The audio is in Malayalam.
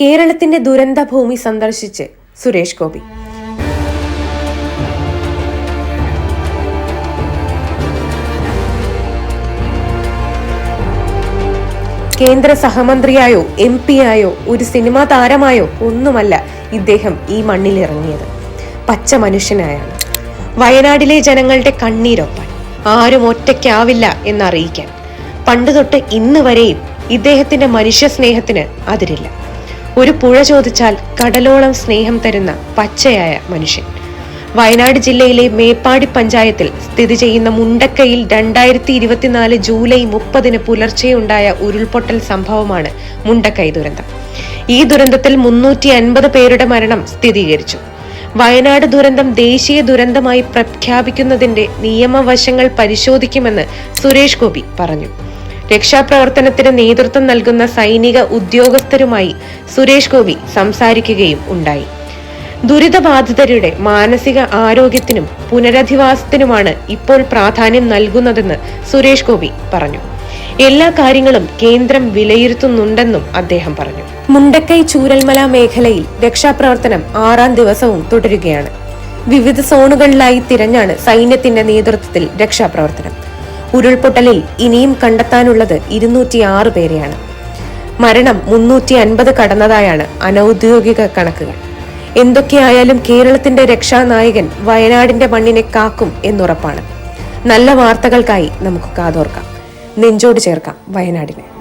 കേരളത്തിന്റെ ദുരന്ത ഭൂമി സന്ദർശിച്ച് സുരേഷ് ഗോപി. കേന്ദ്ര സഹമന്ത്രിയായോ എം പി ആയോ ഒരു സിനിമാ താരമായോ ഒന്നുമല്ല ഇദ്ദേഹം ഈ മണ്ണിലിറങ്ങിയത്. പച്ച മനുഷ്യനായാണ്. വയനാടിലെ ജനങ്ങളുടെ കണ്ണീരൊപ്പാൻ ആരും ഒറ്റയ്ക്കാവില്ല എന്നറിയിക്കാൻ. പണ്ട് തൊട്ട് ഇന്ന് വരെയും ഇദ്ദേഹത്തിന്റെ മനുഷ്യ സ്നേഹത്തിന് അതിരില്ല. ഒരു പുഴ ചോദിച്ചാൽ കടലോളം സ്നേഹം തരുന്ന പച്ചയായ മനുഷ്യൻ. വയനാട് ജില്ലയിലെ മേപ്പാടി പഞ്ചായത്തിൽ സ്ഥിതി ചെയ്യുന്ന മുണ്ടക്കയിൽ രണ്ടായിരത്തി ഇരുപത്തിനാല് ജൂലൈ മുപ്പതിന് പുലർച്ചെയുണ്ടായ ഉരുൾപൊട്ടൽ സംഭവമാണ് മുണ്ടക്കൈ ദുരന്തം. ഈ ദുരന്തത്തിൽ മുന്നൂറ്റി അൻപത് പേരുടെ മരണം സ്ഥിരീകരിച്ചു. വയനാട് ദുരന്തം ദേശീയ ദുരന്തമായി പ്രഖ്യാപിക്കുന്നതിന്റെ നിയമവശങ്ങൾ പരിശോധിക്കുമെന്ന് സുരേഷ് ഗോപി പറഞ്ഞു. രക്ഷാപ്രവർത്തനത്തിന് നേതൃത്വം നൽകുന്ന സൈനിക ഉദ്യോഗസ്ഥരുമായി സുരേഷ് ഗോപി സംസാരിക്കുകയും ഉണ്ടായി. ദുരിതബാധിതരുടെ മാനസിക ആരോഗ്യത്തിനും പുനരധിവാസത്തിനുമാണ് ഇപ്പോൾ പ്രാധാന്യം നൽകുന്നതെന്ന് സുരേഷ് ഗോപി പറഞ്ഞു. എല്ലാ കാര്യങ്ങളും കേന്ദ്രം വിലയിരുത്തുന്നുണ്ടെന്നും അദ്ദേഹം പറഞ്ഞു. മുണ്ടക്കൈ ചൂരൽമല മേഖലയിൽ രക്ഷാപ്രവർത്തനം ആറാം ദിവസവും തുടരുകയാണ്. വിവിധ സോണുകളിലായി തിരഞ്ഞാണ് സൈന്യത്തിന്റെ നേതൃത്വത്തിൽ രക്ഷാപ്രവർത്തനം. ഉരുൾപൊട്ടലിൽ ഇനിയും കണ്ടെത്താനുള്ളത് ഇരുന്നൂറ്റിയാറ് പേരെയാണ്. മരണം മുന്നൂറ്റി അൻപത് കടന്നതായാണ് അനൌദ്യോഗിക കണക്കുകൾ. എന്തൊക്കെയായാലും കേരളത്തിന്റെ രക്ഷാനായകൻ വയനാടിന്റെ മണ്ണിനെ കാക്കും എന്നുറപ്പാണ്. നല്ല വാർത്തകൾക്കായി നമുക്ക് കാതോർക്കാം. നെഞ്ചോട് ചേർക്കാം വയനാടിനെ.